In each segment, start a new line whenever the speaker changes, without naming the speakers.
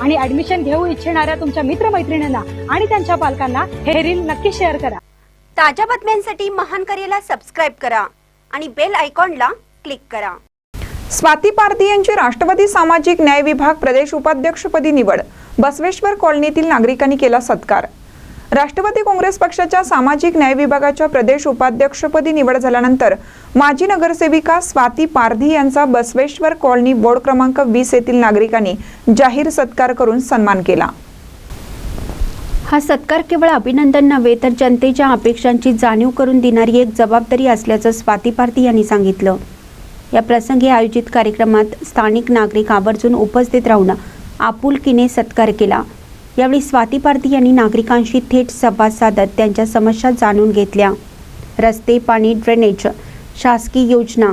आणि ऍडमिशन घेऊ इच्छिणाऱ्या तुमच्या मित्रमैत्रिणींना आणि त्यांच्या पालकांना हे रील नक्की शेअर करा.
ताज्या बातम्यांसाठी महान करेला सबस्क्राईब करा आणि बेल आयकॉनला क्लिक करा.
स्वाती पारधी यांची राष्ट्रवादी सामाजिक न्याय विभाग प्रदेश उपाध्यक्षपदी निवड. बसवेश्वर कॉलनीतील नागरिकांनी केला सत्कार. राष्ट्रवादी काँग्रेस पक्षाच्या सामाजिक न्याय विभागाच्या प्रदेश उपाध्यक्षपदी निवड झाल्यानंतर माजी नगरसेविका स्वाती पारधी यांचा बसवेश्वर कॉलनी वॉर्ड क्रमांक वीस येथील नागरिकांनी जाहीर सत्कार करून सन्मान केला.
हा सत्कार केवळ अभिनंदन नव्हे तर जनतेच्या अपेक्षांची जाणीव करून देणारी एक जबाबदारी असल्याचं स्वाती पारधी यांनी सांगितलं. या प्रसंगी आयोजित कार्यक्रमात स्थानिक नागरिक आवर्जून उपस्थित राहून आपुलकीने सत्कार केला. यावेळी स्वाती पारधी यांनी नागरिकांशी थेट संवाद साधत त्यांच्या समस्या जाणून घेतल्या. रस्ते पाणी ड्रेनेज शासकीय योजना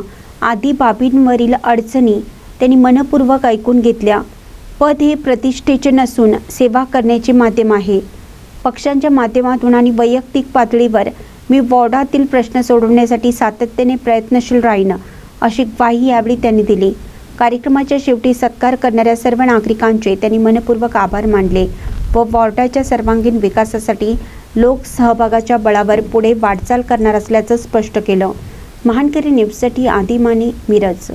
आदी बाबींवरील अडचणी त्यांनी मनपूर्वक ऐकून घेतल्या. पद हे प्रतिष्ठेचे नसून सेवा करण्याचे माध्यम आहे. पक्षांच्या माध्यमातून आणि वैयक्तिक पातळीवर मी वॉर्डातील प्रश्न सोडवण्यासाठी सातत्याने प्रयत्नशील राहीन अशी ग्वाही यावेळी त्यांनी दिली. कार्यक्रमाच्या शेवटी सत्कार करणाऱ्या सर्व नागरिकांचे त्यांनी मनपूर्वक आभार मानले. व वॉर्डाच्या सर्वांगीण विकासासाठी लोकसहभागाच्या बळावर पुढे वाटचाल करणार असल्याचं स्पष्ट केलं. महानकरी न्यूजसाठी आदिमानी मिरज.